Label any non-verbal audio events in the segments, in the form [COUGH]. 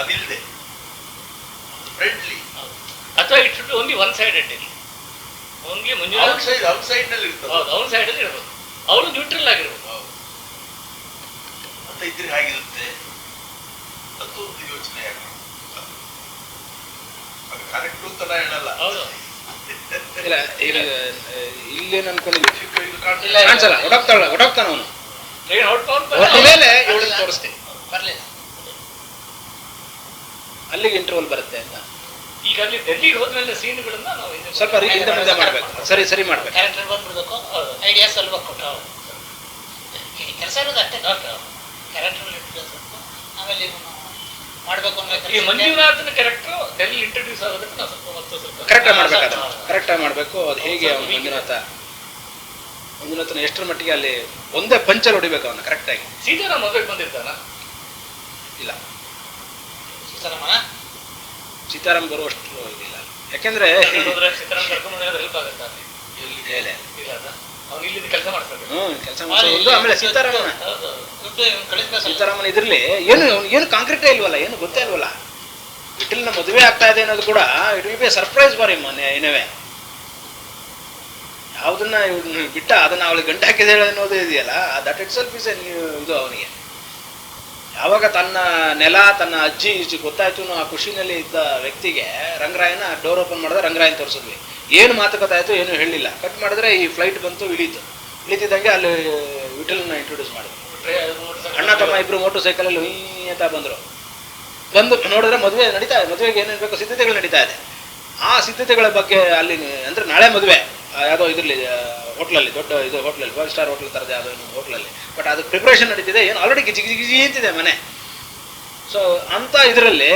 ಅದಿಲ್ಲದೆ ಫ್ರೆಂಡ್ಲಿ ಅಥವಾ it should only one side ಇರಲಿ ಓನ್ಲಿ ಮಂಜುನಾಥ್ ಔಟ್ ಸೈಡ್ನಲ್ಲಿ ಇರ್ತದೆ. ಹೌದು ಸೈಡ್ ಅಲ್ಲಿ ಇರ್ಬೋದು. ಅವನು ನ್ಯೂಟ್ರಲ್ ಆಗಿರ್ಬೋದು. ಅಂತ ಇದ್ರೆ ಹಾಗಿರುತ್ತೆ? ಅದು ಒಂದು ಯೋಚನೆ ಯಾಕೆ ಅದು ಕರೆಕ್ಟ್ ಅಂತ ನಾ ಹೇಳಲ್ಲ. ಹೌದು. ಇಲ್ಲ ಇಲ್ಲ ಇಲ್ಲೇನು ಅನ್ಕೊಂಡಿದ್ದೆ? ಇದು ಕಾಣ್ತಾ ಇಲ್ಲ, ಹೊಡಕ್ತಾಳ ಹೊಡಕ್ತಾನ ಅವನು. ಮೇಲೆ ಇವಳನ್ನ ತೋರಿಸ್ತೀನಿ. ಬರ್ಲಿಲ್ಲ ಅಲ್ಲಿಗೆ ಇಂಟರ್ವಲ್ ಬರುತ್ತೆ ಅಂತ. ಈಗ ಅಲ್ಲಿ ಡೆಲ್ಲಿಗೆ ಹೋದ್ಮೇಲೆ ಸೀನ್ಗಳನ್ನ ನಾವು ಇದು- ಸ್ವಲ್ಪ ರೀ- ಹಿಂದೆ ಮುಂದೆ ಮಾಡ್ಬೇಕು. ಸರಿ ಸರಿ ಮಾಡ್ಬೇಕು. ಕ್ಯಾರೆಕ್ಟರ್ ಬಂದ್ಬಿಡ್ಬೇಕು ಐಡಿಯಾಸ್ ಐಡಿಯಾ ಸ್ವಲ್ಪ ಕೊಟ್ಟು. ಕೆಲಸ ಇರೋದು ಅಷ್ಟೇ. ಕ್ಯಾರೆಕ್ಟರ್ ಇಟ್ಬೇಕು ಆಮೇಲೆ ಇವನು ಮಾಡ್ಬೇಕು ಈ ಅನ್ನೋ ಮಂಜುನಾಥನ ಕ್ಯಾರೆಕ್ಟರ್ ಡೆಲ್ಲಿ ಇಂಟ್ರೊಡ್ಯೂಸ್ ಆಗೋದಕ್ಕೆ ನಾವು ಸ್ವಲ್ಪ ಸ್ವಲ್ಪ ಕರೆಕ್ಟಾಗಿ ಮಾಡ್ಬೇಕು ಅದನ್ನ. ಕರೆಕ್ಟಾಗಿ ಮಾಡಬೇಕು. ಅದು ಹೇಗೆ ಅವನು ಮಂಜುನಾಥ? ಮಂಜುನಾಥನ ಎಷ್ಟರ ಮಟ್ಟಿಗೆ ಅಲ್ಲಿ ಒಂದೇ ಪಂಚರ್ ಹೊಡಿಬೇಕು ಅವನು ಕರೆಕ್ಟಾಗಿ ಸೀತಾರಾಮ್ ಮದುವೆಗೆ ಬಂದಿರ್ತಾನ ಇಲ್ಲ. ಸೀತಾರಾಮನ? ಸೀತಾರಾಮ್ ಬರುವಷ್ಟು ಇದಿಲ್ಲ. ಯಾಕೆಂದ್ರೆ. ಇಲ್ಲ ಮಾಡೋದು ಆಮೇಲೆ ಸೀತಾರಾಮನ. ಸೀತಾರಾಮನ್ ಇದ್ರಲ್ಲಿ ಏನು ಏನು ಕಾಂಕ್ರೀಟೇ ಇಲ್ವಲ್ಲ ಏನು ಗೊತ್ತೇ ಇಲ್ವಲ್ಲ. ವಿಠಲ್ನ ಮದುವೆ ಆಗ್ತಾ ಇದೆ ಅನ್ನೋದು ಕೂಡ ಇಟ್ ವಿಲ್ ಬಿ ಸರ್ಪ್ರೈಸ್ ಬಾರಿ ಮೊನ್ನೆ ಏನವೇ ಯಾವುದನ್ನ ಇವ್ನು ಬಿಟ್ಟ ಅದನ್ನ ಅವಳಿಗೆ ಗಂಟೆ ಹಾಕಿದೆ ಅನ್ನೋದು ಇದೆಯಲ್ಲ ದಟ್ ಇಟ್ ಸೆಲ್ಫ್ ಇಸ್ ಇದು ಅವನಿಗೆ. ಯಾವಾಗ ತನ್ನ ನೆಲ, ತನ್ನ ಅಜ್ಜಿ ಇಜ್ಜಿ ಗೊತ್ತಾಯ್ತು ಆ ಖುಷಿನಲ್ಲಿ ಇದ್ದ ವ್ಯಕ್ತಿಗೆ ರಂಗರಾಯನ ಡೋರ್ ಓಪನ್ ಮಾಡಿದ್ರೆ ರಂಗರಾಯನ್ ತೋರಿಸಿದ್ವಿ. ಏನು ಮಾತುಕತೆ ಆಯಿತು ಏನು ಹೇಳಿಲ್ಲ. ಕಟ್ ಮಾಡಿದ್ರೆ ಈ ಫ್ಲೈಟ್ ಬಂತು, ಇಳೀತು. ಇಳಿತಿದ್ದಂಗೆ ಅಲ್ಲಿ ವಿಟಲ್ನ ಇಂಟ್ರೊಡ್ಯೂಸ್ ಮಾಡಿದ್ರು. ಅಣ್ಣ, ತಮ್ಮ ಇಬ್ರು ಮೋಟರ್ ಸೈಕಲಲ್ಲಿ ಹುಯ್ ಅಂತ ಬಂದರು. ಬಂದು ನೋಡಿದ್ರೆ ಮದುವೆ ನಡೀತಾ ಇದೆ ಮದುವೆಗೆ ಏನೇನು ಬೇಕೋ ಸಿದ್ಧತೆಗಳು ನಡೀತಾ ಇದೆ. ಆ ಸಿದ್ಧತೆಗಳ ಬಗ್ಗೆ ಅಲ್ಲಿ, ಅಂದರೆ ನಾಳೆ ಮದುವೆ ಯಾವುದೋ ಇದರಲ್ಲಿ ಹೋಟ್ಲಲ್ಲಿ, ದೊಡ್ಡ ಇದು ಹೋಟ್ಲಲ್ಲಿ ಫೈವ್ ಸ್ಟಾರ್ ಹೋಟ್ಲ್ ಥರದ ಯಾವುದೋ ಇನ್ನೊಂದು ಹೋಟ್ಲಲ್ಲಿ. ಬಟ್ ಅದು ಪ್ರಿಪ್ರೇಷನ್ ನಡೀತಿದೆ, ಏನು ಆಲ್ರೆಡಿ ಗಿಜಿ ಗಿಜಿ ಗಿಜಿ ಅಂತಿದೆ ಮನೆ. ಸೊ ಅಂಥ ಇದರಲ್ಲಿ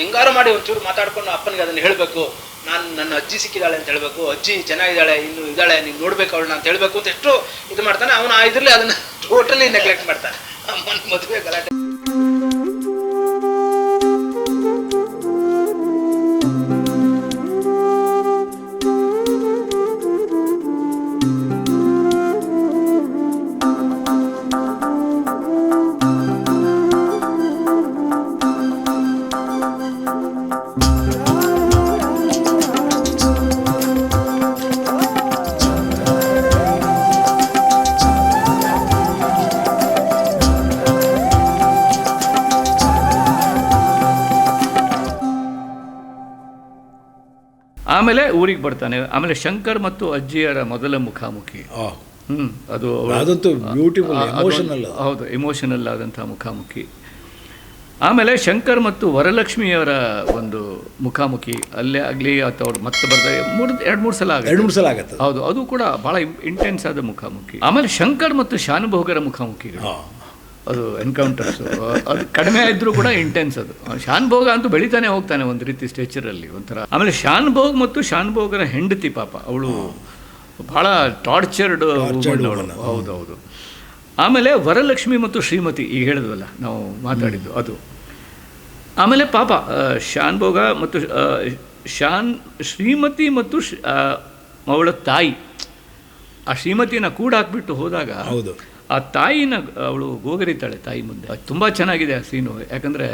ಹೆಂಗಾರು ಮಾಡಿ ಒಂಚೂರು ಮಾತಾಡ್ಕೊಂಡು ಅಪ್ಪನಿಗೆ ಅದನ್ನು ಹೇಳಬೇಕು. ನಾನು ನನ್ನ ಅಜ್ಜಿ ಸಿಕ್ಕಿದ್ದಾಳೆ ಅಂತ ಹೇಳಬೇಕು, ಅಜ್ಜಿ ಚೆನ್ನಾಗಿದ್ದಾಳೆ ಇನ್ನು ಇದ್ದಾಳೆ ನೀನು ನೋಡ್ಬೇಕು ಅವಳನ್ನ ಅಂತ ಹೇಳಬೇಕು ಅಂತ ಎಷ್ಟು ಇದು ಮಾಡ್ತಾನೆ. ಅವನು ಆ ಇದರಲ್ಲಿ ಅದನ್ನು ಟೋಟಲಿ ನೆಗ್ಲೆಕ್ಟ್ ಮಾಡ್ತಾನೆ. ಅಮ್ಮನ ಮದುವೆ ಗಲಾಟೆ. ಆಮೇಲೆ ಊರಿಗೆ ಬರ್ತಾನೆ. ಆಮೇಲೆ ಶಂಕರ್ ಮತ್ತು ಅಜ್ಜಿಯರ ಮೊದಲ ಮುಖಾಮುಖಿ. ಅದು ಅದಂತೂ. ಹೌದು ಇಮೋಷನಲ್ ಆದಂತಹ ಮುಖಾಮುಖಿ. ಆಮೇಲೆ ಶಂಕರ್ ಮತ್ತು ವರಲಕ್ಷ್ಮಿಯವರ ಒಂದು ಮುಖಾಮುಖಿ. ಅಲ್ಲೇ ಆಗಲಿ ಅಥವಾ ಅವ್ರು ಮತ್ತೆ ಬರ್ದ ಮೂರು ಎರಡು ಮೂರು ಸಲ ಆಗುತ್ತೆ. ಎರಡು ಮೂರು ಸಲ ಆಗುತ್ತೆ. ಹೌದು ಅದು ಕೂಡ ಭಾಳ ಇಂಟೆನ್ಸ್ ಆದ ಮುಖಾಮುಖಿ. ಆಮೇಲೆ ಶಂಕರ್ ಮತ್ತು ಶಾನುಭೋಗರ ಮುಖಾಮುಖಿಗಳು. ಅದು ಎನ್ಕೌಂಟರ್ಸು ಅದು ಕಡಿಮೆ ಇದ್ರೂ ಕೂಡ ಇಂಟೆನ್ಸ್ ಅದು. ಶಾನ್ ಭೋಗ ಅಂತೂ ಬೆಳಿತಾನೆ ಹೋಗ್ತಾನೆ ಒಂದು ರೀತಿ ಸ್ಟೇಚರಲ್ಲಿ ಒಂಥರ. ಆಮೇಲೆ ಶಾನ್ ಭೋಗ್ ಮತ್ತು ಶಾನ್ ಶಾನ್ಭೋಗರ ಹೆಂಡತಿ ಪಾಪ ಅವಳು ಭಾಳ ಟಾರ್ಚರ್ಡ್ ಹೌದು. ಹೌದೌದು. ಆಮೇಲೆ ವರಲಕ್ಷ್ಮಿ ಮತ್ತು ಶ್ರೀಮತಿ ಈಗ ಹೇಳಿದ್ವಲ್ಲ ನಾವು ಮಾತಾಡಿದ್ದು ಅದು. ಆಮೇಲೆ ಪಾಪ ಶಾನ್ ಭೋಗ ಮತ್ತು ಶಾನ್ ಶ್ರೀಮತಿ ಮತ್ತು ಅವಳ ತಾಯಿ. ಆ ಶ್ರೀಮತಿನ ಕೂಡ ಹಾಕ್ಬಿಟ್ಟು ಹೋದಾಗ ಹೌದು. ಆ ತಾಯಿನ ಅವಳು ಗೋಗರಿತಾಳೆ ತಾಯಿ ಮುಂದೆ. ಅದು ತುಂಬ ಚೆನ್ನಾಗಿದೆ ಆ ಸೀನು ಯಾಕಂದರೆ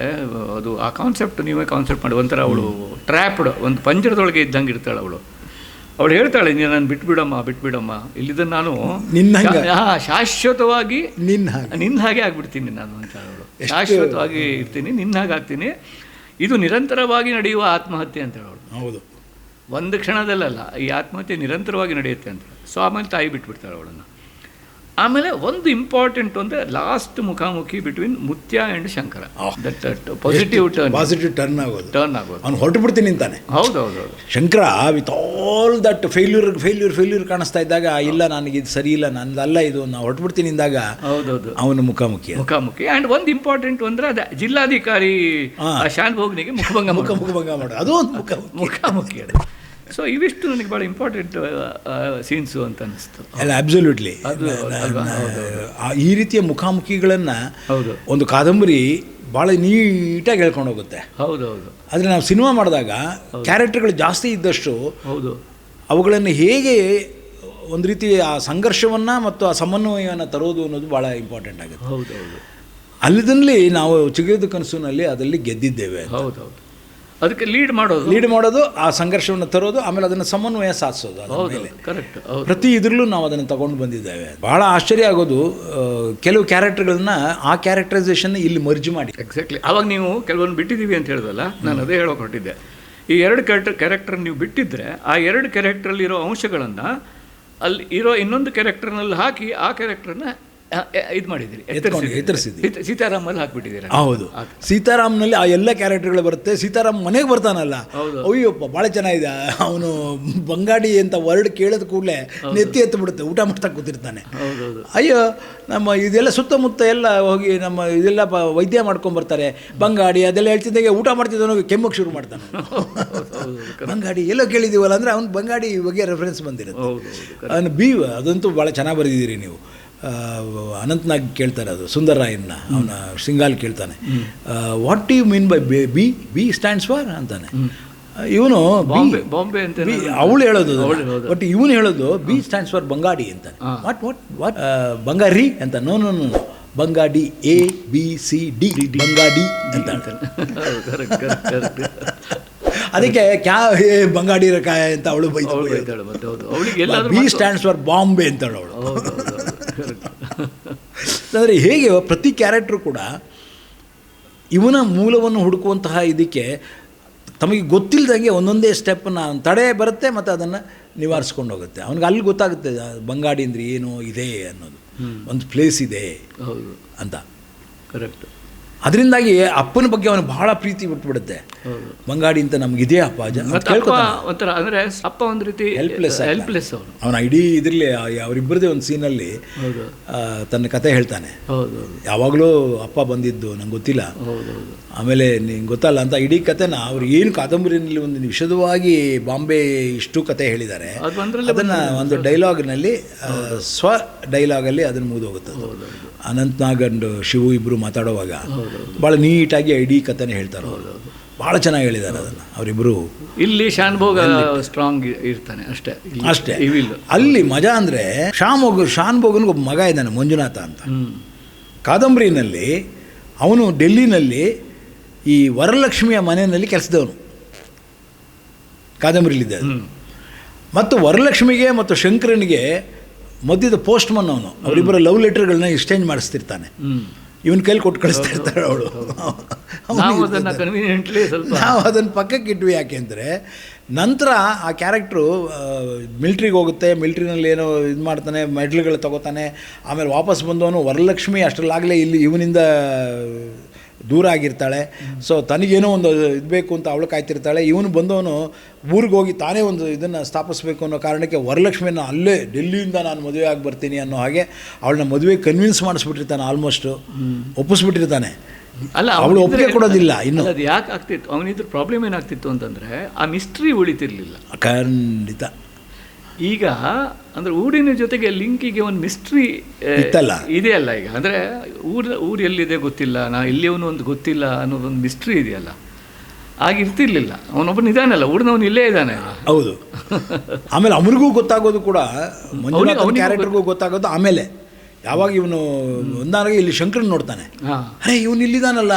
ಅದು ಆ ಕಾನ್ಸೆಪ್ಟ್ ನೀವೇ ಕಾನ್ಸೆಪ್ಟ್ ಮಾಡಿ. ಒಂಥರ ಅವಳು ಟ್ರ್ಯಾಪ್ಡ್ ಒಂದು ಪಂಜರದೊಳಗೆ ಇದ್ದಂಗೆ ಇರ್ತಾಳೆ ಅವಳು. ಅವಳು ಹೇಳ್ತಾಳೆ ನೀನು ನಾನು ಬಿಟ್ಬಿಡಮ್ಮ ಬಿಟ್ಬಿಡಮ್ಮ. ಇಲ್ಲಿದ್ದ ನಾನು ನಿನ್ನ? ಶಾಶ್ವತವಾಗಿ ನಿನ್ನ ಹಾಗೆ. ನಿನ್ನ ಹಾಗೆ ಆಗ್ಬಿಡ್ತೀನಿ ನಾನು ಅಂತ ಅವಳು. ಶಾಶ್ವತವಾಗಿ ಇರ್ತೀನಿ ನಿನ್ನ ಹಾಗೆ ಆಗ್ತೀನಿ. ಇದು ನಿರಂತರವಾಗಿ ನಡೆಯುವ ಆತ್ಮಹತ್ಯೆ ಅಂತ ಹೇಳೋಳು ಹೌದು. ಒಂದು ಕ್ಷಣದಲ್ಲಲ್ಲ ಈ ಆತ್ಮಹತ್ಯೆ ನಿರಂತರವಾಗಿ ನಡೆಯುತ್ತೆ ಅಂತ ಸೊ ಆಮೇಲೆ ತಾಯಿ ಬಿಟ್ಬಿಡ್ತಾಳೆ ಅವಳನ್ನು. ಆಮೇಲೆ ಒಂದು ಇಂಪಾರ್ಟೆಂಟ್ ಅಂದರೆ ಲಾಸ್ಟ್ ಮುಖಾಮುಖಿ between Muthya and Shankara. That positive turn positive turn ಆಗೋದು. ಟರ್ನ್ ಆಗೋದು. ಅವ್ನು ಹೊರಟು ಬಿಡ್ತೀನಿ ಅಂತಾನೆ. ಹೌದು ಹೌದು ಹೌದು Shankara with all that failure failure failure ಕಾಣಿಸ್ತಾ ಇದ್ದಾಗ ಇಲ್ಲ ನನಗೆ ಇದು ಸರಿ ಇಲ್ಲ ನಂದಲ್ಲ ಇದು ನಾವು ಹೊರಟುಬಿಡ್ತೀನಿ ಇಂದಾಗ ಹೌದೌದು. ಅವನ ಮುಖಾಮುಖಿ. ಮುಖಾಮುಖಿ. ಆ್ಯಂಡ್ ಒಂದು ಇಂಪಾರ್ಟೆಂಟ್ ಅಂದರೆ ಅದೇ ಜಿಲ್ಲಾಧಿಕಾರಿ ಶಾನ್ ಭೋಗ್ನಿಗೆ ಮುಖಭಂಗ ಮುಖ. ಮುಖಭಂಗ ಮಾಡೋದು. ಅದು ಒಂದು ಮುಖ ಮುಖಾಮುಖಿ ಅದು ಸೊ ಇವಿಷ್ಟು ನನಗೆ ಭಾಳ ಇಂಪಾರ್ಟೆಂಟ್ ಸೀನ್ಸು ಅಂತ ಅನಿಸ್ತು. ಅಲ್ಲ ಅಬ್ಸಲ್ಯೂಟ್ಲಿ ಈ ರೀತಿಯ ಮುಖಾಮುಖಿಗಳನ್ನು ಹೌದು. ಒಂದು ಕಾದಂಬರಿ ಭಾಳ ನೀಟಾಗಿ ಹೇಳ್ಕೊಂಡು ಹೋಗುತ್ತೆ. ಹೌದು ಹೌದು. ಆದರೆ ನಾವು ಸಿನಿಮಾ ಮಾಡಿದಾಗ ಕ್ಯಾರೆಕ್ಟರ್ಗಳು ಜಾಸ್ತಿ ಇದ್ದಷ್ಟು ಹೌದು. ಅವುಗಳನ್ನು ಹೇಗೆ ಒಂದು ರೀತಿ ಆ ಸಂಘರ್ಷವನ್ನು ಮತ್ತು ಆ ಸಮನ್ವಯವನ್ನು ತರೋದು ಅನ್ನೋದು ಭಾಳ ಇಂಪಾರ್ಟೆಂಟ್ ಆಗುತ್ತೆ. ಹೌದು ಹೌದು. ಅಲ್ಲದಲ್ಲಿ ನಾವು ಚಿಗಿದ ಕನಸಿನಲ್ಲಿ ಅದರಲ್ಲಿ ಗೆದ್ದಿದ್ದೇವೆ ಹೌದು ಹೌದು. ಅದಕ್ಕೆ ಲೀಡ್ ಮಾಡೋದು. ಲೀಡ್ ಮಾಡೋದು ಆ ಸಂಘರ್ಷವನ್ನು ತರೋದು ಆಮೇಲೆ ಅದನ್ನು ಸಮನ್ವಯ ಸಾಧಿಸೋದು ಅದ್ರ ಮೇಲೆ. ಕರೆಕ್ಟ್ ಹೌದು. ಪ್ರತಿ ಇದ್ರಲ್ಲೂ ನಾವು ಅದನ್ನು ತಗೊಂಡು ಬಂದಿದ್ದೇವೆ. ಬಹಳ ಆಶ್ಚರ್ಯ ಆಗೋದು ಆ, ಕೆಲವು ಕ್ಯಾರೆಕ್ಟರ್ಗಳನ್ನ ಆ ಕ್ಯಾರೆಕ್ಟರೈಸೇಷನ್ ಇಲ್ಲಿ ಮರ್ಜ್ ಮಾಡಿ. ಎಕ್ಸಾಕ್ಟ್ಲಿ ಅವಾಗ ನೀವು ಕೆಲವೊಂದು ಬಿಟ್ಟಿದ್ದೀವಿ ಅಂತ ಹೇಳಿದಲ್ಲ ನಾನು ಅದೇ ಹೇಳೋಕೆ ಹೊರಟಿದ್ದೆ. ಈ ಎರಡು ಕ್ಯಾರೆಕ್ಟರ್ ಕ್ಯಾರೆಕ್ಟರ್ ನೀವು ಬಿಟ್ಟಿದ್ರೆ ಆ ಎರಡು ಕ್ಯಾರೆಕ್ಟ್ರಲ್ಲಿರೋ ಅಂಶಗಳನ್ನು ಅಲ್ಲಿ ಇರೋ ಇನ್ನೊಂದು ಕ್ಯಾರೆಕ್ಟರ್ನಲ್ಲಿ ಹಾಕಿ ಆ ಕ್ಯಾರೆಕ್ಟರ್ನ ಇದು ಮಾಡಿದ್ದೀರಿ ಎತ್ತರಿಸಿದ್ದೀರಿ. ಎತ್ತರಿಸಿದ್ದೀರಿ. ಸೀತಾ- ಸೀತಾರಾಮಲ್ಲಿ ಹಾಕ್ಬಿಟ್ಟಿದ್ದೀರಾ ಹೌದು. ಸೀತಾರಾಮ್ನಲ್ಲಿ ಆ ಎಲ್ಲ ಕ್ಯಾರೆಕ್ಟರ್ಗಳು ಬರುತ್ತೆ. ಸೀತಾರಾಮ್ ಮನೆಗೆ ಬರ್ತಾನಲ್ಲ. ಅಯ್ಯೋ ಅಯ್ಯಪ್ಪ ಭಾಳ ಚೆನ್ನಾಗಿದೆ. ಅವನು ಬಂಗಾಡಿ ಅಂತ ವರ್ಡ್ ಕೇಳಿದ ಕೂಡಲೇ ನೆತ್ತಿ ಎತ್ತು ಬಿಡುತ್ತೆ ಊಟ ಮಾಡ್ತಾ ಕೂತಿರ್ತಾನೆ. ಅಯ್ಯೋ ನಮ್ಮ ಇದೆಲ್ಲ ಸುತ್ತಮುತ್ತ ಎಲ್ಲ ಹೋಗಿ ನಮ್ಮ ಇದೆಲ್ಲ ವೈದ್ಯ ಮಾಡ್ಕೊಂಡು ಬರ್ತಾರೆ. ಬಂಗಾಡಿ ಅದೆಲ್ಲ ಹೇಳ್ತಿದ್ದಾಗೆ ಊಟ ಮಾಡ್ತಿದ್ದವನು ಕೆಮ್ಮಕ್ಕೆ ಶುರು ಮಾಡ್ತಾನೆ. [LAUGHS] ಬಂಗಾಡಿ ಎಲ್ಲ ಕೇಳಿದೀವಲ್ಲ ಅಂದರೆ ಅವ್ನು ಬಂಗಾಡಿ ಬಗ್ಗೆ ರೆಫರೆನ್ಸ್ ಬಂದಿರುತ್ತೆ. ಅವನು ಬಿ ಅದಂತೂ ಭಾಳ ಚೆನ್ನಾಗಿ ಬರೆದಿದ್ದೀರಿ ನೀವು. ಅನಂತ್ನಾಗ್ ಕೇಳ್ತಾರೆ ಅದು ಸುಂದರರಾಯನ್ನ ಅವನ ಸಿಂಗಾಲ್ ಕೇಳ್ತಾನೆ. What you mean by B B stands for ಅಂತಾನೆ. ಇವನು ಬಾಂಬೆ ಬಾಂಬೆ ಅಂತ ಅವಳು ಹೇಳೋದು. ಬಟ್ ಇವನು ಹೇಳೋದು ಬಿ ಸ್ಟ್ಯಾಂಡ್ಸ್ ಫಾರ್ ಬಂಗಾಡಿ ಅಂತ ವಾಟ್ ವಾಟ್ ವಾಟ್ ಬಂಗಾರಿ ಅಂತ ನೋ ನೋ ನೋ ಬಂಗಾಡಿ ಎ ಬಿ ಸಿ ಡಿ ಬಂಗಾಡಿ ಅಂತ ಅದಕ್ಕೆ ಕ್ಯಾ ಏ ಬಂಗಾಡಿ ರಕಾಯ ಅಂತ ಅವಳು ಬೈತಾಳು. ಬಿ ಸ್ಟ್ಯಾಂಡ್ಸ್ ಫಾರ್ ಬಾಂಬೆ ಅಂತಾಳು ಅವಳು ಹೌದು ಹೌದು ಹೌದು ಕರೆಕ್ಟ್ ಅಂದರೆ ಹೇಗೆ ಪ್ರತಿ ಕ್ಯಾರೆಕ್ಟ್ರು ಕೂಡ ಇವನ ಮೂಲವನ್ನು ಹುಡುಕುವಂತಹ ಇದಕ್ಕೆ ತಮಗೆ ಗೊತ್ತಿಲ್ಲದಂಗೆ ಒಂದೊಂದೇ ಸ್ಟೆಪ್ಪನ್ನು ತಡೆ ಬರುತ್ತೆ ಮತ್ತು ಅದನ್ನು ನಿವಾರಿಸ್ಕೊಂಡು ಹೋಗುತ್ತೆ. ಅವ್ನಿಗೆ ಅಲ್ಲಿ ಗೊತ್ತಾಗುತ್ತೆ ಬಂಗಾಡಿ ಅಂದರೆ ಏನು ಇದೆ ಅನ್ನೋದು. ಒಂದು ಪ್ಲೇಸ್ ಇದೆ ಹೌದು. ಅಂತ. ಕರೆಕ್ಟ್ ಅದರಿಂದಾಗಿ ಅಪ್ಪನ ಬಗ್ಗೆ ಅವನು ಬಹಳ ಪ್ರೀತಿ ಬಿಟ್ಬಿಡುತ್ತೆ. ಬಿಡುತ್ತೆ ಬಂಗಾಡಿ ಅಂತ ನಮಗಿದೆ ಅಪ್ಪ? ಒಂಥರ ಅಂದ್ರೆ ಅಪ್ಪ ಒಂದು ರೀತಿ ಹೆಲ್ಪ್ಲೆಸ್. ಹೆಲ್ಪ್ಲೆಸ್ ಅವನು. ಅವನ ಇಡೀ ಇದರಲ್ಲಿ ಅವರಿಬ್ಬರದೇ ಒಂದು ಸೀನಲ್ಲಿ ತನ್ನ ಕತೆ ಹೇಳ್ತಾನೆ. ಯಾವಾಗಲೂ ಅಪ್ಪ ಬಂದಿದ್ದು ನಂಗೆ ಗೊತ್ತಿಲ್ಲ. ಆಮೇಲೆ ನಿಂಗೆ ಗೊತ್ತಲ್ಲ ಅಂತ ಇಡೀ ಕತೆನ ಅವ್ರು ಏನು ಕಾದಂಬರಿನಲ್ಲಿ ಒಂದು ವಿಶದವಾಗಿ ಬಾಂಬೆ ಇಷ್ಟು ಕತೆ ಹೇಳಿದ್ದಾರೆ. ಅದನ್ನ ಒಂದು ಡೈಲಾಗ್ನಲ್ಲಿ ಸ್ವ ಡೈಲಾಗಲ್ಲಿ ಅದನ್ನು ಮುಗಿದೋಗುತ್ತೆ. ಅನಂತ್ ಅನಂತ್ನಾಗ್ ಅಂಡ್ ಶಿವು ಇಬ್ಬರು ಮಾತಾಡುವಾಗ ಭಾಳ ನೀಟಾಗಿ ಐಡಿ ಕಥೆನ ಹೇಳ್ತಾರೆ ಅವರು. ಭಾಳ ಚೆನ್ನಾಗಿ ಹೇಳಿದ್ದಾರೆ ಅದನ್ನು ಅವರಿಬ್ಬರು ಇಲ್ಲಿ ಶಾನ್ಭೋಗ ಸ್ಟ್ರಾಂಗ್ ಇರ್ತಾನೆ ಅಷ್ಟೇ. ಅಷ್ಟೇ. ಇವಿಲ್. ಅಲ್ಲಿ ಮಜಾ ಅಂದರೆ ಶಾಮೋಗ ಶಾನ್ ಭೋಗನ್ಗೆ ಒಬ್ಬ ಮಗ ಇದ್ದಾನೆ ಮಂಜುನಾಥ ಅಂತ. ಕಾದಂಬರಿನಲ್ಲಿ ಅವನು ಡೆಲ್ಲಿನಲ್ಲಿ ಈ ವರಲಕ್ಷ್ಮಿಯ ಮನೆಯಲ್ಲಿ ಕೆಲಸದವನು. ಕಾದಂಬರಿಲಿದ್ದ ಮತ್ತು ವರಲಕ್ಷ್ಮಿಗೆ ಮತ್ತು ಶಂಕರನಿಗೆ ಮಧ್ಯದ ಪೋಸ್ಟ್ಮನ್ ಅವನು. ಅವರಿಬ್ಬರ ಲವ್ ಲೆಟರ್ಗಳನ್ನ ಎಕ್ಸ್ಚೇಂಜ್ ಮಾಡಿಸ್ತಿರ್ತಾನೆ. ಇವನ ಕೈಲಿ ಕೊಟ್ಟು ಕಳಿಸ್ತಾ ಇರ್ತಾಳೆ ಅವಳು. ನಾವು ಅದನ್ನ ಪಕ್ಕಕ್ಕೆ ಇಟ್ವಿ ಯಾಕೆ ಅಂದರೆ ನಂತರ ಆ ಕ್ಯಾರೆಕ್ಟ್ರು ಮಿಲ್ಟ್ರಿಗೆ ಹೋಗುತ್ತೆ ಮಿಲ್ಟ್ರಿನಲ್ಲಿ ಏನೋ ಇದು ಮಾಡ್ತಾನೆ ಮೆಡ್ಲ್ಗಳು ತಗೋತಾನೆ ಆಮೇಲೆ ವಾಪಸ್ ಬಂದವನು ವರಲಕ್ಷ್ಮಿ ಅಷ್ಟರಲ್ಲಾಗಲೇ ಇಲ್ಲಿ ಇವನಿಂದ ದೂರ ಆಗಿರ್ತಾಳೆ. ಸೊ ತನಗೇನೋ ಒಂದು ಇದು ಬೇಕು ಅಂತ ಅವಳು ಕಾಯ್ತಿರ್ತಾಳೆ. ಇವನು ಬಂದವನು ಊರಿಗೆ ಹೋಗಿ ತಾನೇ ಒಂದು ಇದನ್ನು ಸ್ಥಾಪಿಸ್ಬೇಕು ಅನ್ನೋ ಕಾರಣಕ್ಕೆ ವರಲಕ್ಷ್ಮಿಯನ್ನು ಅಲ್ಲೇ ಡೆಲ್ಲಿಯಿಂದ ನಾನು ಮದುವೆ ಆಗಿ ಬರ್ತೀನಿ ಅನ್ನೋ ಹಾಗೆ ಅವಳನ್ನ ಮದುವೆ ಕನ್ವಿನ್ಸ್ ಮಾಡಿಸ್ಬಿಟ್ಟಿರ್ತಾನೆ ಆಲ್ಮೋಸ್ಟು ಒಪ್ಪಿಸ್ಬಿಟ್ಟಿರ್ತಾನೆ. ಅಲ್ಲ ಅವಳು ಒಪ್ಪಿಗೆ ಕೊಡೋದಿಲ್ಲ ಇನ್ನು. ಅದು ಯಾಕೆ ಆಗ್ತಿತ್ತು ಅವನಿದ್ರ ಪ್ರಾಬ್ಲಮ್ ಏನಾಗ್ತಿತ್ತು ಅಂತಂದರೆ ಆ ಮಿಸ್ಟ್ರಿ ಉಳಿತಿರ್ಲಿಲ್ಲ. ಖಂಡಿತ. ಈಗ ಅಂದ್ರೆ ಊರಿನ ಜೊತೆಗೆ ಲಿಂಕಿಗೆ ಒಂದು ಮಿಸ್ಟ್ರಿ ಇದೆ ಇದೆಯಲ್ಲ ಈಗ. ಅಂದ್ರೆ ಊರ ಊರು ಎಲ್ಲಿದೆ ಗೊತ್ತಿಲ್ಲ ನಾ ಎಲ್ಲಿಯವನು ಒಂದು ಗೊತ್ತಿಲ್ಲ ಅನ್ನೋದೊಂದು ಮಿಸ್ಟ್ರಿ ಇದೆಯಲ್ಲ. ಆಗಿರ್ತಿರ್ಲಿಲ್ಲ ಅವನೊಬ್ಬನ ಇದಾನಲ್ಲ ಊರಿನವನು ಇಲ್ಲೇ ಇದ್ದಾನೆ. ಹೌದು. ಆಮೇಲೆ ಅವನಿಗೂ ಗೊತ್ತಾಗೋದು ಕೂಡ ಕ್ಯಾರೆಕ್ಟರ್ಗೂ ಗೊತ್ತಾಗೋದು ಆಮೇಲೆ. ಯಾವಾಗ ಇವನು ಒಂದಾನಾಗ ಇಲ್ಲಿ ಶಂಕರನ್ ನೋಡ್ತಾನೆ. ಅರೇ ಅರೆ ಇವನು ಇಲ್ಲಿದ್ದಾನಲ್ಲ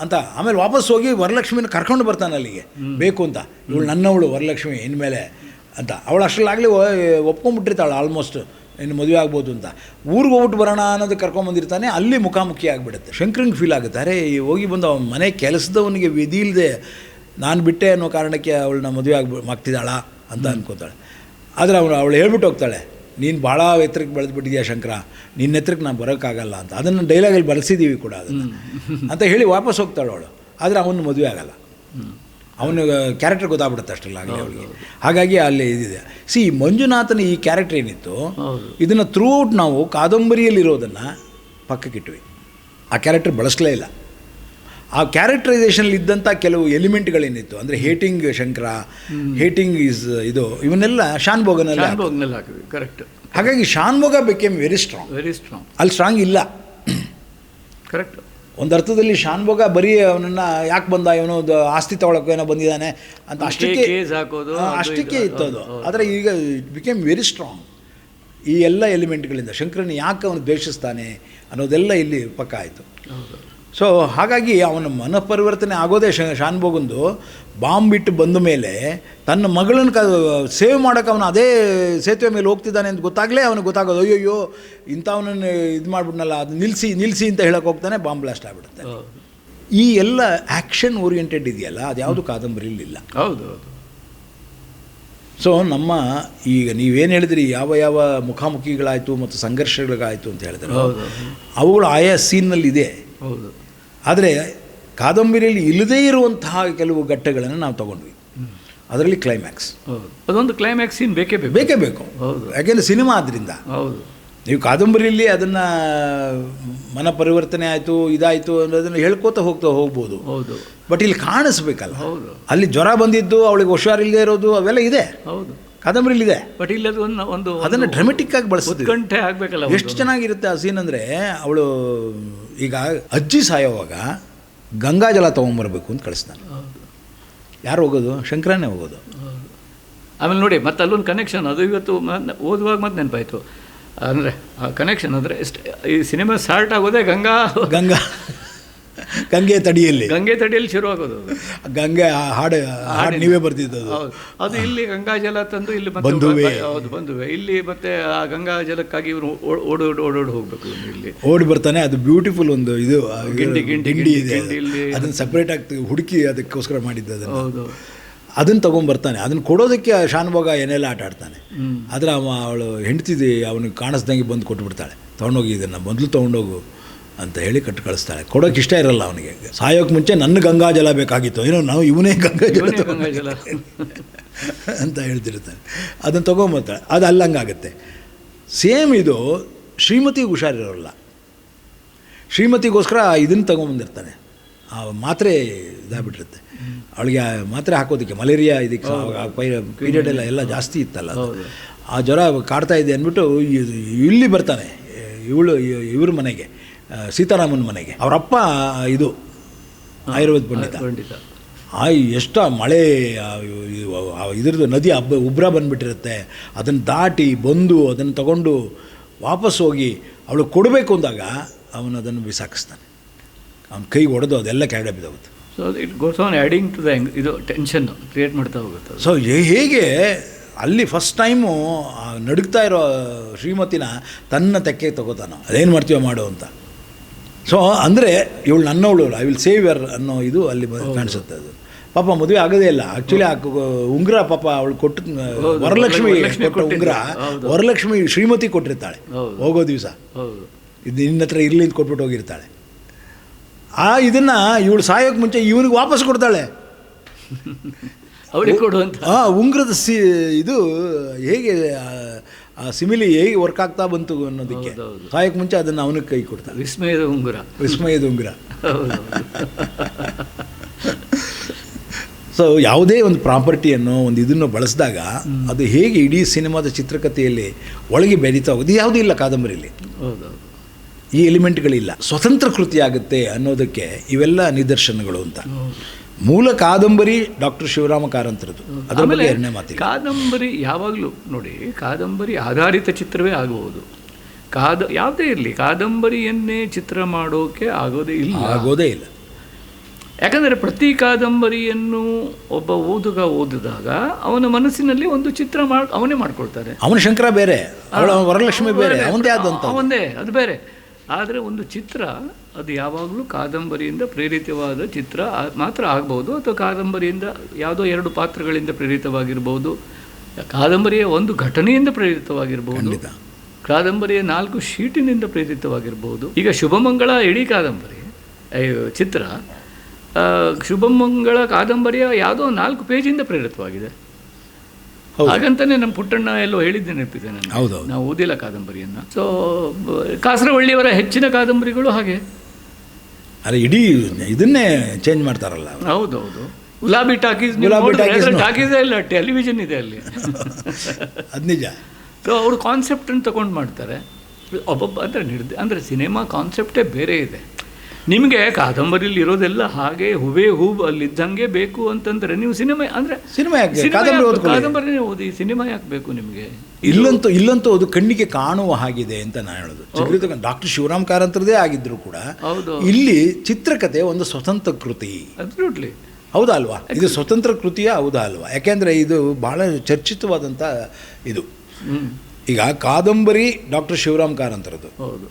ಅಂತ ಆಮೇಲೆ ವಾಪಸ್ ಹೋಗಿ ವರಲಕ್ಷ್ಮಿನ ಕರ್ಕೊಂಡು ಬರ್ತಾನೆ ಅಲ್ಲಿಗೆ. ಬೇಕು ಅಂತ. ಇವಳು ನನ್ನವಳು ವರಲಕ್ಷ್ಮಿ ಇನ್ಮೇಲೆ ಅಂತ. ಅವಳು ಅಷ್ಟರಲ್ಲಾಗಲಿ ಒಪ್ಕೊಂಡ್ಬಿಟ್ಟಿರ್ತಾಳೆ ಆಲ್ಮೋಸ್ಟ್ ಇನ್ನು ಮದುವೆ ಆಗ್ಬೋದು ಅಂತ. ಊರಿಗೆ ಹೋಗ್ಬಿಟ್ಟು ಬರೋಣ ಅನ್ನೋದು ಕರ್ಕೊಂಬಂದಿರ್ತಾನೆ ಅಲ್ಲಿ ಮುಖಾಮುಖಿ ಆಗಿಬಿಡುತ್ತೆ. ಶಂಕರಂಗೆ ಫೀಲ್ ಆಗುತ್ತೆ. ಅರೆ ಈ ಹೋಗಿ ಬಂದು ಅವನ ಮನೆ ಕೆಲಸದವನಿಗೆ ವಿಧಿ ಇಲ್ಲದೆ ನಾನು ಬಿಟ್ಟೆ ಅನ್ನೋ ಕಾರಣಕ್ಕೆ ಅವಳನ್ನ ಮದುವೆ ಆಗ್ಬಿ ಆಗ್ತಿದ್ದಾಳ ಅಂತ ಅನ್ಕೋತಾಳೆ. ಆದರೆ ಅವಳು ಅವಳು ಹೇಳ್ಬಿಟ್ಟು ಹೋಗ್ತಾಳೆ ನೀನು ಭಾಳ ಎತ್ತರಕ್ಕೆ ಬೆಳೆದ್ಬಿಟ್ಟಿದ್ಯಾ ಶಂಕರ? ನಿನ್ನ ಎತ್ತರಕ್ಕೆ ನಾನು ಬರೋಕ್ಕಾಗಲ್ಲ ಅಂತ. ಅದನ್ನು ಡೈಲಾಗಲ್ಲಿ ಬಳಸಿದ್ದೀವಿ ಕೂಡ ಅದನ್ನು. ಅಂತ ಹೇಳಿ ವಾಪಸ್ ಹೋಗ್ತಾಳೆ ಅವಳು. ಆದರೆ ಅವನು ಮದುವೆ ಆಗಲ್ಲ. ಅವನ ಕ್ಯಾರೆಕ್ಟರ್ ಗೊತ್ತಾಗ್ಬಿಡುತ್ತೆ ಅಷ್ಟೆಲ್ಲ ಆಗಲಿ ಅವಳಿಗೆ ಹಾಗಾಗಿ ಅಲ್ಲಿ ಇದಿದೆ. ಸಿ ಮಂಜುನಾಥನ ಈ ಕ್ಯಾರೆಕ್ಟರ್ ಏನಿತ್ತು ಇದನ್ನು ಥ್ರೂ ಔಟ್ ನಾವು ಕಾದಂಬರಿಯಲ್ಲಿರೋದನ್ನು ಪಕ್ಕಕ್ಕಿಟ್ವಿ ಆ ಕ್ಯಾರೆಕ್ಟರ್ ಬಳಸಲೇ ಇಲ್ಲ. ಆ ಕ್ಯಾರೆಕ್ಟರೈಸೇಷನಲ್ಲಿ ಇದ್ದಂಥ ಕೆಲವು ಎಲಿಮೆಂಟ್ಗಳೇನಿತ್ತು ಅಂದರೆ ಹೇಟಿಂಗ್ ಶಂಕರ ಹೇಟಿಂಗ್ ಇಸ್ ಇದು ಇವನ್ನೆಲ್ಲ ಶಾನ್ ಭೋಗನಲ್ಲಿ ಹಾಕಿದ್ವಿ. ಕರೆಕ್ಟ್ ಹಾಗಾಗಿ Shanbhog became very strong very strong ಅಲ್ಲಿ ಸ್ಟ್ರಾಂಗ್ ಇಲ್ಲ. ಕರೆಕ್ಟ್ ಒಂದು ಅರ್ಥದಲ್ಲಿ ಶಾನ್ಭೋಗ ಬರೀ ಅವನನ್ನು ಯಾಕೆ ಬಂದ ಇವನು ಆಸ್ತಿ ತಗೊಳಕ್ಕೆ ಏನೋ ಬಂದಿದ್ದಾನೆ ಅಂತ ಅಷ್ಟಕ್ಕೆ ಅಷ್ಟಕ್ಕೆ ಇತ್ತು ಅದು. ಆದರೆ ಈಗ ಬಿಕೇಮ್ ವೆರಿ ಸ್ಟ್ರಾಂಗ್ ಈ ಎಲ್ಲ ಎಲಿಮೆಂಟ್ಗಳಿಂದ ಶಂಕರನ್ ಯಾಕೆ ಅವನು ದ್ವೇಷಿಸ್ತಾನೆ ಅನ್ನೋದೆಲ್ಲ ಇಲ್ಲಿ ಪಕ್ಕ ಆಯಿತು. ಸೊ ಹಾಗಾಗಿ ಅವನ ಮನಪರಿವರ್ತನೆ ಆಗೋದೇ ಶಾನ್ಭೋಗಂದು ಬಾಂಬ್ ಬಿಟ್ಟು ಬಂದ ಮೇಲೆ ತನ್ನ ಮಗಳನ್ನು ಕ ಸೇವ್ ಮಾಡೋಕೆ ಅವನು ಅದೇ ಸೇತುವೆ ಮೇಲೆ ಹೋಗ್ತಿದ್ದಾನೆ ಅಂತ ಗೊತ್ತಾಗಲೇ ಅವನಿಗೆ ಗೊತ್ತಾಗೋದು ಅಯ್ಯೋಯ್ಯೋ ಇಂಥವನನ್ನು ಇದು ಮಾಡ್ಬಿಟ್ನಲ್ಲ ಅದು ನಿಲ್ಲಿಸಿ ನಿಲ್ಲಿಸಿ ಅಂತ ಹೇಳೋಕೆ ಹೋಗ್ತಾನೆ ಬಾಂಬ್ ಬ್ಲಾಸ್ಟ್ ಆಗಿಬಿಡುತ್ತೆ. ಈ ಎಲ್ಲ ಆ್ಯಕ್ಷನ್ ಓರಿಯೆಂಟೆಡ್ ಇದೆಯಲ್ಲ ಅದು ಯಾವುದು ಕಾದಂಬರಿಲಿಲ್ಲ ಹೌದು ಹೌದು. ಸೊ ನಮ್ಮ ಈಗ ನೀವೇನು ಹೇಳಿದ್ರಿ ಯಾವ ಯಾವ ಮುಖಾಮುಖಿಗಳಾಯಿತು ಮತ್ತು ಸಂಘರ್ಷಗಳಾಯಿತು ಅಂತ ಹೇಳಿದ್ರೆ ಹೌದು. ಅವುಗಳು ಆಯಾ ಸೀನ್ನಲ್ಲಿ ಇದೆ. ಹೌದು. ಆದರೆ ಕಾದಂಬರಿಯಲ್ಲಿ ಇಲ್ಲದೇ ಇರುವಂತಹ ಕೆಲವು ಘಟ್ಟಗಳನ್ನು ನಾವು ತಗೊಂಡ್ವಿ. ಅದರಲ್ಲಿ ಕ್ಲೈಮ್ಯಾಕ್ಸ್ ಹೌದು. ಅದೊಂದು ಕ್ಲೈಮ್ಯಾಕ್ಸ್ ಸೀನ್ ಬೇಕೇ ಬೇಕು. ಬೇಕೇ ಬೇಕು. ಹೌದು. ಯಾಕೆಂದರೆ ಸಿನಿಮಾ ಆದ್ದರಿಂದ ಹೌದು. ನೀವು ಕಾದಂಬರಿಯಲ್ಲಿ ಅದನ್ನು ಮನ ಪರಿವರ್ತನೆ ಆಯಿತು ಇದಾಯಿತು ಅನ್ನೋದನ್ನು ಹೇಳ್ಕೋತಾ ಹೋಗ್ತಾ ಹೋಗ್ಬೋದು. ಹೌದು. ಬಟ್ ಇಲ್ಲಿ ಕಾಣಿಸ್ಬೇಕಲ್ಲ. ಹೌದು. ಅಲ್ಲಿ ಜ್ವರ ಬಂದಿದ್ದು ಅವಳಿಗೆ ಹುಷಾರಿಲ್ಲದೆ ಇರೋದು ಅವೆಲ್ಲ ಇದೆ. ಹೌದು. ಕಾದಂಬರಿಲಿ ಇದೆ. ಬಟ್ ಇಲ್ಲಿ ಅದು ಒಂದು ಒಂದು ಅದನ್ನು ಡ್ರಾಮೆಟಿಕ್ ಆಗಿ ಬಳಸ್ತೀವಿ ಗಂಟೆ ಆಗಬೇಕಲ್ಲ. ಎಷ್ಟು ಚೆನ್ನಾಗಿರುತ್ತೆ ಆ ಸೀನ್ ಅಂದರೆ ಅವಳು ಈಗ ಅಜ್ಜಿ ಸಾಯೋವಾಗ ಗಂಗಾಜಲ ತೊಗೊಂಬರ್ಬೇಕು ಅಂತ ಕಳಿಸ್ತಾನೆ. ಹೌದು. ಯಾರು ಹೋಗೋದು? ಶಂಕರನೇ ಹೋಗೋದು. ಆಮೇಲೆ ನೋಡಿ ಮತ್ತೆ ಅಲ್ಲೊಂದು ಕನೆಕ್ಷನ್ ಅದು ಇವತ್ತು ಓದುವಾಗ ಮತ್ತೆ ನೆನಪಾಯಿತು. ಅಂದರೆ ಆ ಕನೆಕ್ಷನ್ ಅಂದರೆ ಈ ಸಿನಿಮಾ ಸ್ಟಾರ್ಟ್ ಆಗೋದೇ ಗಂಗಾ. ಗಂಗಾ. ಗಂಗೆ ತಡಿಯಲ್ಲಿ. ಗಂಗೆ ತಡಿಯಲ್ಲಿ ಶುರು ಆಗೋದು ಅದು. ಗಂಗೆ ಹಾಡು ಹಾಡು ನೀವೇ ಬರ್ತಿದ್ದದು ಹೌದು. ಅದು ಇಲ್ಲಿ ಗಂಗಾ ಜಲ ತಂದು ಇಲ್ಲಿ ಬಂಧುವೆ. ಹೌದು ಬಂಧುವೆ. ಇಲ್ಲಿ ಮತ್ತೆ ಆ ಗಂಗಾ ಜಲಕ್ಕಾಗಿ ಇವರು ಓಡಿ ಓಡೋಡಿ ಹೋಗ್ಬೇಕು ಇಲ್ಲಿ. ಓಡಿ ಬರ್ತಾನೆ ಅದು ಬ್ಯೂಟಿಫುಲ್ ಒಂದು ಇದು ಗಿಂಡಿ, ಗಿಂಡಿ, ಗಿಂಡಿ ಇದೆ ಅದನ್ನ ಸಪ್ರೇಟ್ ಆಗಿ ಹುಡುಕಿ ಅದಕ್ಕೋಸ್ಕರ ಮಾಡಿದ್ದು ಅದನ್ನು. ಹೌದು ಅದನ್ನ ತೊಗೊಂಬರ್ತಾನೆ ಅದನ್ನ ಕೊಡೋದಕ್ಕೆ ಶಾನುಭೋಗ ಏನೆಲ್ಲ ಆಟ ಆಡ್ತಾನೆ. ಆದರೆ ಅವ ಅವಳು ಹೆಂಡ್ತಿದಿ ಅವನಿಗೆ ಕಾಣಿಸ್ದಂಗೆ ಬಂದು ಕೊಟ್ಬಿಡ್ತಾಳೆ. ತೊಗೊಂಡೋಗಿ ಇದನ್ನು. ಮೊದಲು ತೊಗೊಂಡೋಗು. ಅಂತ ಹೇಳಿ ಕಟ್ಟು ಕಳಿಸ್ತಾಳೆ ಕೊಡೋಕೆ ಇಷ್ಟ ಇರಲ್ಲ ಅವನಿಗೆ. ಸಾಯೋಕ್ಕೆ ಮುಂಚೆ ನನ್ನ ಗಂಗಾ ಜಲ ಬೇಕಾಗಿತ್ತು. ಏನೋ ನಾವು ಇವನೇ ಗಂಗಾ ಜಲ ಅಂತ ಹೇಳ್ತಿರ್ತಾನೆ. ಅದನ್ನು ತೊಗೊಂಬರ್ತಾಳೆ ಅದು ಅಲ್ಲಂಗಾಗುತ್ತೆ. ಸೇಮ್ ಇದು ಶ್ರೀಮತಿಗೆ ಹುಷಾರಿರೋಲ್ಲ. ಶ್ರೀಮತಿಗೋಸ್ಕರ ಇದನ್ನು ತೊಗೊಂಬಂದಿರ್ತಾನೆ. ಆ ಮಾತ್ರೆ ಇದಾಗ್ಬಿಟ್ಟಿರುತ್ತೆ. ಅವಳಿಗೆ ಆ ಮಾತ್ರೆ ಹಾಕೋದಕ್ಕೆ ಮಲೇರಿಯಾ ಇದಕ್ಕೆ ಪೀರಿಯಡ್ ಎಲ್ಲ ಎಲ್ಲ ಜಾಸ್ತಿ ಇತ್ತಲ್ಲ ಆ ಜ್ವರ ಕಾಡ್ತಾ ಇದೆ ಅಂದ್ಬಿಟ್ಟು ಇಲ್ಲಿ ಬರ್ತಾನೆ. ಇವಳು ಇವ್ರ ಮನೆಗೆ. ಸೀತಾರಾಮನ ಮನೆಗೆ. ಅವರಪ್ಪ ಇದು ಆಯುರ್ವೇದ ಪಂಡಿತ. ಖಂಡಿತ ಆ ಎಷ್ಟ ಮಳೆ ಇದ್ರದ್ದು ನದಿ ಹಬ್ಬ ಉಬ್ರ ಬಂದುಬಿಟ್ಟಿರುತ್ತೆ. ಅದನ್ನು ದಾಟಿ ಬಂದು ಅದನ್ನು ತಗೊಂಡು ವಾಪಸ್ ಹೋಗಿ ಅವಳು ಕೊಡಬೇಕು ಅಂದಾಗ ಅವನು ಅದನ್ನು ಬಿಸಾಕಿಸ್ತಾನೆ ಅವ್ನ ಕೈಗೆ ಹೊಡೆದು ಅದೆಲ್ಲ ಕೆಳಗಡೆ ಬಿದ್ದೋಗುತ್ತೆ. So it goes on adding to the ಇದು ಟೆನ್ಷನ್ ಕ್ರಿಯೇಟ್ ಮಾಡ್ತಾ ಹೋಗುತ್ತೆ. ಸೊ ಹೇಗೆ ಅಲ್ಲಿ ಫಸ್ಟ್ ಟೈಮು ನಡುಗ್ತಾ ಇರೋ ಶ್ರೀಮತಿನ ತನ್ನ ತೆಕ್ಕೆ ತಗೋತಾನ. ಅದೇನು ಮಾಡ್ತೀವೋ ಮಾಡು ಅಂತ. ಸೊ ಅಂದರೆ ಇವಳು ನನ್ನವಳು ಐ ವಿಲ್ ಸೇವ್ ಯರ್ ಅನ್ನೋ ಇದು ಅಲ್ಲಿ ಕಾಣಿಸುತ್ತೆ ಅದು. ಪಾಪ ಮದುವೆ ಆಗೋದೇ ಇಲ್ಲ. ಆ್ಯಕ್ಚುಲಿ ಆ ಉಂಗ್ರ ಪಾಪ ಅವಳು ಕೊಟ್ಟು ವರಲಕ್ಷ್ಮಿ ಕೊಟ್ಟ ಉಂಗುರ ವರಲಕ್ಷ್ಮಿ ಶ್ರೀಮತಿ ಕೊಟ್ಟಿರ್ತಾಳೆ. ಹೋಗೋ ದಿವಸ. ಇದು ನಿನ್ನ ಹತ್ರ ಇರಲಿ ಅಂತ ಕೊಟ್ಬಿಟ್ಟು ಹೋಗಿರ್ತಾಳೆ. ಆ ಇದನ್ನು ಇವಳು ಸಾಯೋಕ್ಕೆ ಮುಂಚೆ ಇವನಿಗೆ ವಾಪಸ್ ಕೊಡ್ತಾಳೆ. [LAUGHS] ಅವಳಿಗೆ ಕೊಡುವಂತ ಆ ಉಂಗ್ರದ ಸಿ ಇದು ಹೇಗೆ ಆ- ಸಿಮಿಲಿ ಹೇಗೆ ವರ್ಕ್ ಆಗ್ತಾ ಬಂತು ಅನ್ನೋದಕ್ಕೆ ಸಹಾಯಕ್ಕೆ ಸಾಯಕ್ಕೆ ಮುಂಚೆ ಅದನ್ನು ಅವನಿಗೆ ಕೈ ಕೊಡ್ತಾನೆ ವಿಸ್ಮಯದ ಉಂಗುರ. ವಿಸ್ಮಯದ ಉಂಗುರ. [LAUGHS] ಸೊ [LAUGHS] ಯಾವುದೇ ಒಂದು ಪ್ರಾಪರ್ಟಿಯನ್ನು ಒಂದು ಇದನ್ನು ಬಳಸಿದಾಗ ಅದು ಹೇಗೆ ಇಡೀ ಸಿನಿಮಾದ ಚಿತ್ರಕಥೆಯಲ್ಲಿ ಒಳಗೆ ಬೆರೀತಾ ಹೋಗೋದು ಯಾವುದೂ ಇಲ್ಲ ಕಾದಂಬರಿಯಲ್ಲಿ. ಈ ಎಲಿಮೆಂಟ್ಗಳಿಲ್ಲ ಸ್ವತಂತ್ರ ಕೃತಿ ಆಗುತ್ತೆ ಅನ್ನೋದಕ್ಕೆ ಇವೆಲ್ಲ ನಿದರ್ಶನಗಳು ಅಂತ. ಮೂಲ ಕಾದಂಬರಿ ಡಾಕ್ಟರ್ ಶಿವರಾಮ ಕಾರಂತರದ್ದು. ಅದರ ಎರಡನೇ ಮಾತು ಕಾದಂಬರಿ ಯಾವಾಗಲೂ ನೋಡಿ ಕಾದಂಬರಿ ಆಧಾರಿತ ಚಿತ್ರವೇ ಆಗಬಹುದು ಕಾದ ಯಾವುದೇ ಇರಲಿ ಕಾದಂಬರಿಯನ್ನೇ ಚಿತ್ರ ಮಾಡೋಕೆ ಆಗೋದೇ ಇಲ್ಲ. ಆಗೋದೇ ಇಲ್ಲ. ಯಾಕಂದರೆ ಪ್ರತಿ ಕಾದಂಬರಿಯನ್ನು ಒಬ್ಬ ಓದುಗ ಓದಿದಾಗ ಅವನ ಮನಸ್ಸಿನಲ್ಲಿ ಒಂದು ಚಿತ್ರ ಮಾಡಿ ಅವನೇ ಮಾಡ್ಕೊಳ್ತಾರೆ. ಅವನ ಶಂಕರ ಬೇರೆ ಅವಳ ವರಲಕ್ಷ್ಮಿ ಬೇರೆ ಅವನದೇ ಆದಂತ ಅವಂದೇ ಅದು ಬೇರೆ. ಆದರೆ ಒಂದು ಚಿತ್ರ ಅದು ಯಾವಾಗಲೂ ಕಾದಂಬರಿಯಿಂದ ಪ್ರೇರಿತವಾದ ಚಿತ್ರ ಮಾತ್ರ ಆಗ್ಬೋದು ಅಥವಾ ಕಾದಂಬರಿಯಿಂದ ಯಾವುದೋ ಎರಡು ಪಾತ್ರಗಳಿಂದ ಪ್ರೇರಿತವಾಗಿರ್ಬೋದು ಕಾದಂಬರಿಯ ಒಂದು ಘಟನೆಯಿಂದ ಪ್ರೇರಿತವಾಗಿರ್ಬೋದು. ಕಾದಂಬರಿಯ ನಾಲ್ಕು ಶೀಟಿನಿಂದ ಪ್ರೇರಿತವಾಗಿರ್ಬೋದು ಈಗ ಶುಭಮಂಗಳ ಇಡೀ ಕಾದಂಬರಿ ಅಯ್ಯೋ, ಚಿತ್ರ ಶುಭಮಂಗಳ ಕಾದಂಬರಿಯ ಯಾವುದೋ ನಾಲ್ಕು ಪೇಜಿಂದ ಪ್ರೇರಿತವಾಗಿದೆ. ಹಾಗಂತಾನೆ ನಮ್ಮ ಪುಟ್ಟಣ್ಣ ಎಲ್ಲೋ ಹೇಳಿದ್ದೆ ನೆನಪಿದೆ ನಾನು. ನಾವು ಓದಿಲ್ಲ ಕಾದಂಬರಿಯನ್ನು. ಸೊ ಕಾಸರವಳ್ಳಿಯವರ ಹೆಚ್ಚಿನ ಕಾದಂಬರಿಗಳು ಹಾಗೆ. ಅಲ್ಲ ಇಡೀ ಇದನ್ನೇ ಚೇಂಜ್ ಮಾಡ್ತಾರಲ್ಲ. ಹೌದೌದು ಗುಲಾಬಿ ಟಾಕೀಸ್. ಟಾಕೀಸೇ ಇಲ್ಲ ಟೆಲಿವಿಷನ್ ಇದೆ ಅಲ್ಲಿ. [LAUGHS] ಅದು ನಿಜ. ಸೊ ಅವರು ಕಾನ್ಸೆಪ್ಟನ್ನು ತಗೊಂಡು ಮಾಡ್ತಾರೆ. ಒಬ್ಬೊಬ್ಬ ಅಂದರೆ ನಿರ್ದ ಅಂದರೆ ಸಿನಿಮಾ ಕಾನ್ಸೆಪ್ಟೇ ಬೇರೆ ಇದೆ. ನಿಮಗೆ ಕಾದಂಬರಿಲಿ ಇರೋದೆಲ್ಲ ಹಾಗೆ ಹುಬೇ ಹೂಬ್ ಅಲ್ಲಿದ್ದಂಗೆ ಬೇಕು ಅಂತಂದ್ರೆ ನೀವು ಸಿನಿಮಾ ಅಂದ್ರೆ ಸಿನಿಮಾ? ಕಾದಂಬರಿ ಓದಿ ಸಿನಿಮಾ ಯಾಕೆ ಬೇಕು ನಿಮಗೆ? ಇಲ್ಲಂತೂ ಇಲ್ಲಂತೂ ಅದು ಕಣ್ಣಿಗೆ ಕಾಣುವ ಹಾಗಿದೆ ಅಂತ ನಾನು ಹೇಳೋದು. ಚಿತ್ರದ ಡಾಕ್ಟರ್ ಶಿವರಾಮ್ ಕಾರಂತರದೇ ಆಗಿದ್ರು ಕೂಡ ಹೌದು. ಇಲ್ಲಿ ಚಿತ್ರಕಥೆ ಒಂದು ಸ್ವತಂತ್ರ ಕೃತಿ. ಅಬ್ಸಲ್ಯೂಟ್ಲಿ ಹೌದಾ ಅಲ್ವಾ? ಇದು ಸ್ವತಂತ್ರ ಕೃತಿಯ? ಹೌದಾ ಅಲ್ವಾ? ಯಾಕೆಂದರೆ ಇದು ಬಹಳ ಚರ್ಚಿತವಾದಂಥ ಇದು. ಈಗ ಕಾದಂಬರಿ ಡಾಕ್ಟರ್ ಶಿವರಾಮ್ ಕಾರಂತರದ್ದು. ಹೌದು.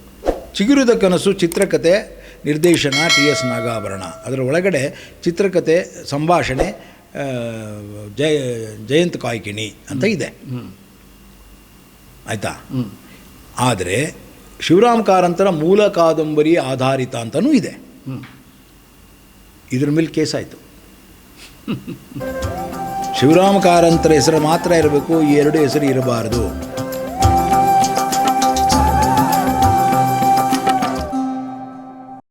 ಚಿಗುರಿದ ಕನಸು ಚಿತ್ರಕಥೆ ನಿರ್ದೇಶನ ಟಿ ಎಸ್ ನಾಗಾಭರಣ. ಅದರ ಒಳಗಡೆ ಚಿತ್ರಕಥೆ ಸಂಭಾಷಣೆ ಜಯ, ಜಯಂತ್ ಕಾಯ್ಕಿಣಿ ಅಂತ ಇದೆ. ಆಯಿತಾ? ಆದರೆ ಶಿವರಾಮ್ ಕಾರಂತರ ಮೂಲ ಕಾದಂಬರಿ ಆಧಾರಿತ ಅಂತಲೂ ಇದೆ. ಇದ್ರ ಮೇಲೆ ಕೇಸಾಯಿತು ಶಿವರಾಮ ಕಾರಂತರ ಹೆಸರು ಮಾತ್ರ ಇರಬೇಕು, ಈ ಎರಡು ಹೆಸರು ಇರಬಾರ್ದು.